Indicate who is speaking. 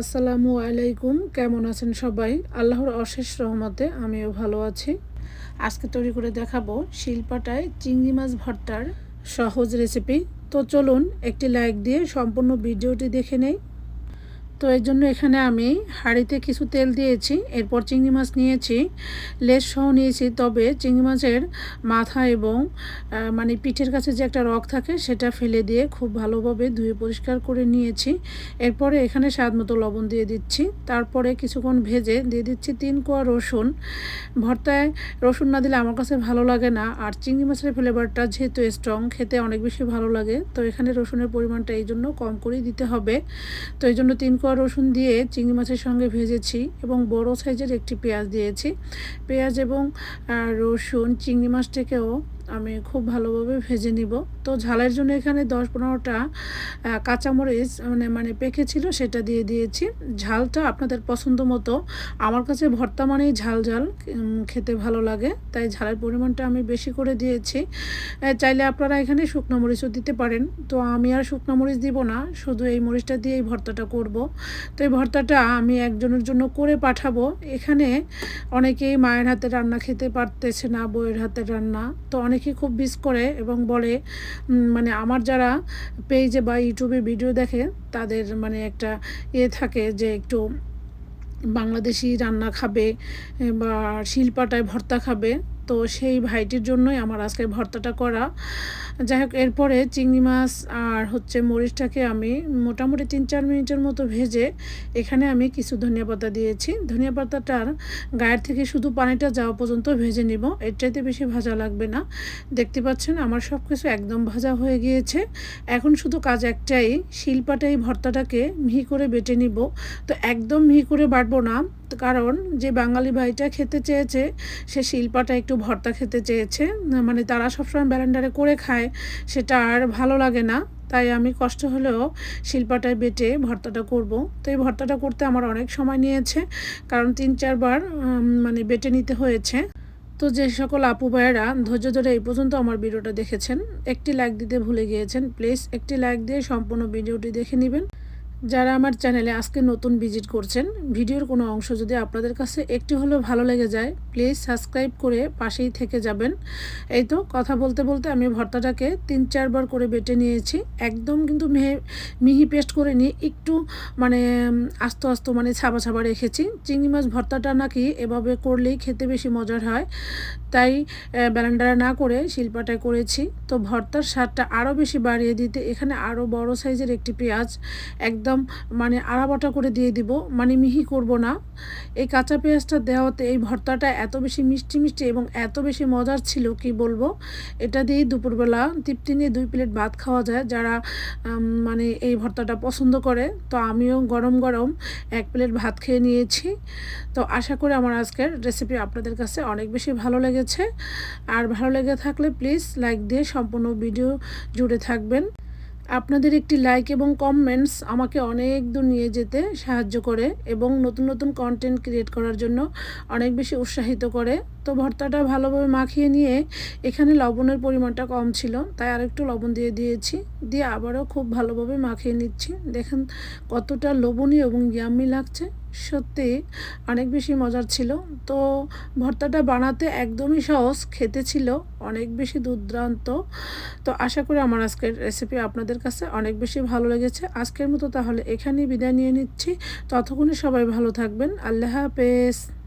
Speaker 1: আসসালামু আলাইকুম, কেমন আছেন সবাই? আল্লাহর অশেষ রহমতে আমিও ভালো আছি। আজকে তৈরি করে দেখাবো শিল্পাটায় চিংড়ি মাছ ভর্তার সহজ রেসিপি তো চলুন একটি লাইক দিয়ে সম্পূর্ণ ভিডিওটি দেখে নেই। তো এর জন্য এখানে আমি হাঁড়িতে কিছু তেল দিয়েছি, এরপর চিংড়ি মাছ নিয়েছি, লেজ সহ নিয়েছি। তবে চিংড়ি মাছের মাথা এবং মানে পিঠের কাছে যে একটা রক থাকে সেটা ফেলে দিয়ে খুব ভালোভাবে ধুয়ে পরিষ্কার করে নিয়েছি। এরপরে এখানে স্বাদ মতো লবণ দিয়ে দিচ্ছি। তারপরে কিছুক্ষণ ভেজে দিয়ে দিচ্ছি তিন কোয়া রসুন। ভর্তায় রসুন না দিলে আমার কাছে ভালো লাগে না। আর চিংড়ি মাছের ফ্লেভারটা যেহেতু স্ট্রং খেতে অনেক বেশি ভালো লাগে। তো এখানে রসুনের পরিমাণটা এই জন্য কম করেই দিতে হবে। তো এই জন্য তিন কোয়া রসুন দিয়ে চিংড়ি মাছের সঙ্গে ভেজেছি এবং বড় সাইজের একটি পেঁয়াজ দিয়েছি। পেঁয়াজ এবং রসুন, চিংড়ি মাছটাকেও আমি খুব ভালোভাবে ভেজে নিব। তো ঝালের জন্য এখানে দশ পনেরোটা কাঁচামরিচ মানে মানে পেকে ছিল সেটা দিয়ে দিয়েছি। ঝালটা আপনাদের পছন্দ মতো। আমার কাছে ভর্তা মানেই ঝাল ঝাল খেতে ভালো লাগে। তাই ঝালের পরিমাণটা আমি বেশি করে দিয়েছি। চাইলে আপনারা এখানে শুকনো মরিচও দিতে পারেন। তো আমি আর শুকনো মরিচ দিব না, শুধু এই মরিচটা দিয়ে এই ভর্তাটা করব। তো এই ভর্তাটা আমি একজনের জন্য করে পাঠাবো। এখানে অনেকেই মায়ের হাতে রান্না খেতে পারতেছে না বইয়ের হাতে রান্না। তো অনেকে খুব মিস করে এবং বলে মানে আমার যারা পেজে বা ইউটিউবে ভিডিও দেখে, তাদের মানে একটা ইয়ে থাকে যে একটু বাংলাদেশি রান্না খাবে, বা শিলপাটায় ভর্তা খাবে। তো সেই ভাইটির জন্যই আমার আজকে ভর্তাটা করা। যাই হোক এরপরে চিংড়ি মাছ আর হচ্ছে মরিচটাকে আমি মোটামুটি তিন চার মিনিটের মতো ভেজে এখানে আমি কিছু ধনিয়া পাতা দিয়েছি। ধনিয়া পাতাটার গায়ের থেকে শুধু পানিটা যাওয়া পর্যন্ত ভেজে নিব। এর চাইতে বেশি ভাজা লাগবে না। দেখতে পাচ্ছেন, আমার সব কিছু একদম ভাজা হয়ে গিয়েছে। এখন শুধু কাজ একটাই শিলপাটা এই ভর্তাটাকে মিহি করে বেটে নিব। তো একদম মিহি করে বাটবো না। কারণ যে বাঙালি ভাইটা খেতে চেয়েছে, সে শিল্পাটা একটু ভর্তা খেতে চেয়েছে। মানে তারা সবসময় ব্যালেন্ডারে করে খায়, সেটা আর ভালো লাগে না। তাই আমি কষ্ট হলেও শিল্পাটায় বেটে ভর্তাটা করব। তো এই ভর্তাটা করতে আমার অনেক সময় নিয়েছে, কারণ তিন চারবার মানে বেটে নিতে হয়েছে। তো যে সকল আপু ভাইয়েরা ধৈর্য ধরে এই পর্যন্ত আমার ভিডিওটা দেখেছেন, একটি লাইক দিতে ভুলে গিয়েছেন প্লিজ একটি লাইক দিয়ে সম্পূর্ণ ভিডিওটি দেখে নেবেন। যারা আমার চ্যানেলে আজকে নতুন ভিজিট করছেন, ভিডিওর কোনো অংশ যদি আপনাদের কাছে একটু হলেও ভালো লেগে যায়, প্লিজ সাবস্ক্রাইব করে পাশেই থেকে যাবেন। এই তো কথা বলতে বলতে আমি ভর্তাটাকে তিন চারবার করে বেটে নিয়েছি। একদম কিন্তু মেহে, মিহি পেস্ট করে নিয়ে একটু মানে আস্ত আস্ত মানে ছাবা ছাবা রেখেছি। চিংড়ি মাছ ভর্তাটা নাকি এভাবে করলেই খেতে বেশি মজার হয়। তাই ব্যালেন্ডারা না করে শিল্পাটায় করেছি। তো ভর্তার স্বাদটা আরও বেশি বাড়িয়ে দিতে এখানে আরও বড় সাইজের একটি পেঁয়াজ, একদম একদম মানে আড়াবাটা করে দিয়ে দিব। মানে মিহি করব না। এই কাঁচা পেঁয়াজটা দেওয়াতে এই ভর্তাটা এত বেশি মিষ্টি মিষ্টি এবং এত বেশি মজার ছিল, কি বলব? এটা দিয়েই দুপুরবেলা তৃপ্তি নিয়ে দুই প্লেট ভাত খাওয়া যায় যারা মানে এই ভর্তাটা পছন্দ করে। তো আমিও গরম গরম এক প্লেট ভাত খেয়ে নিয়েছি। তো আশা করি আমার আজকের রেসিপি আপনাদের কাছে অনেক বেশি ভালো লেগেছে। আর ভালো লেগে থাকলে প্লিজ লাইক দিয়ে সম্পূর্ণ ভিডিও জুড়ে থাকবেন। আপনাদের একটি লাইক এবং কমেন্টস আমাকে অনেক দূর নিয়ে যেতে সাহায্য করে এবং নতুন নতুন কন্টেন্ট ক্রিয়েট করার জন্য অনেক বেশি উৎসাহিত করে। তো ভর্তাটা ভালোভাবে মাখিয়ে নিয়ে এখানে লবণের পরিমাণটা কম ছিল, তাই আরেকটু লবণ দিয়ে দিয়েছি। দিয়ে আবারও খুব ভালোভাবে মাখিয়ে নিচ্ছি। দেখেন কতটা লবণীয় এবং ইয়াম্মি লাগছে। সত্যি অনেক বেশি মজার ছিল। তো ভর্তাটা বানাতে একদমই সহজ, খেতে ছিল অনেক বেশি দুর্দান্ত। তো আশা করি আমার আজকের রেসিপি আপনাদের কাছে অনেক বেশি ভালো লেগেছে। আজকের মতো তাহলে এখানেই বিদায় নিয়ে নিচ্ছি। ততক্ষণে সবাই ভালো থাকবেন। আল্লাহ হাফেজ।